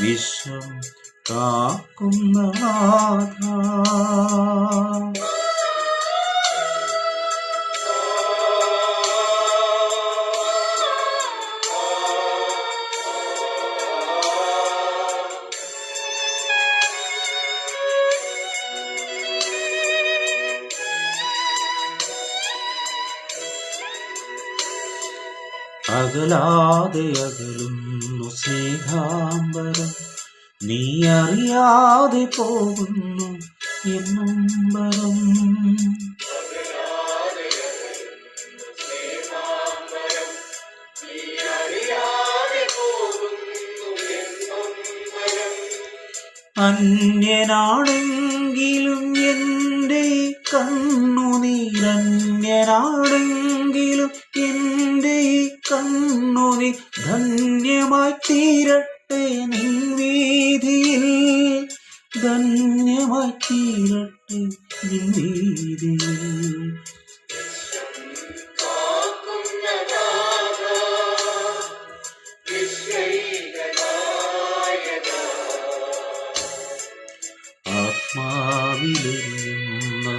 വിശ്വം കാക്കുന്ന നാഥ. അകലാതെ അകലുന്നു സ്നേഹാംബരം. നീ അറിയാതെ പോകുന്നു എന്നുംബരം അന്യനാണെങ്കിലും എന്റെ കണ്ണുനീരന്യനാണെങ്കിലും എന്റെ ഈ കണ്ണുനി ധന്യമായി തീരട്ടെ നിൻ ധന്യമായി തീരട്ടെ നിൻ വീതിയിൽ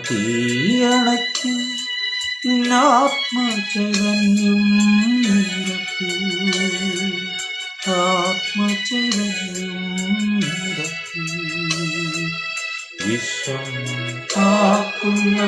തീയണക്കി ആത്മചൈതന്യം ആത്മചൈതന്യം വിശ്വം. കാക്കുന്ന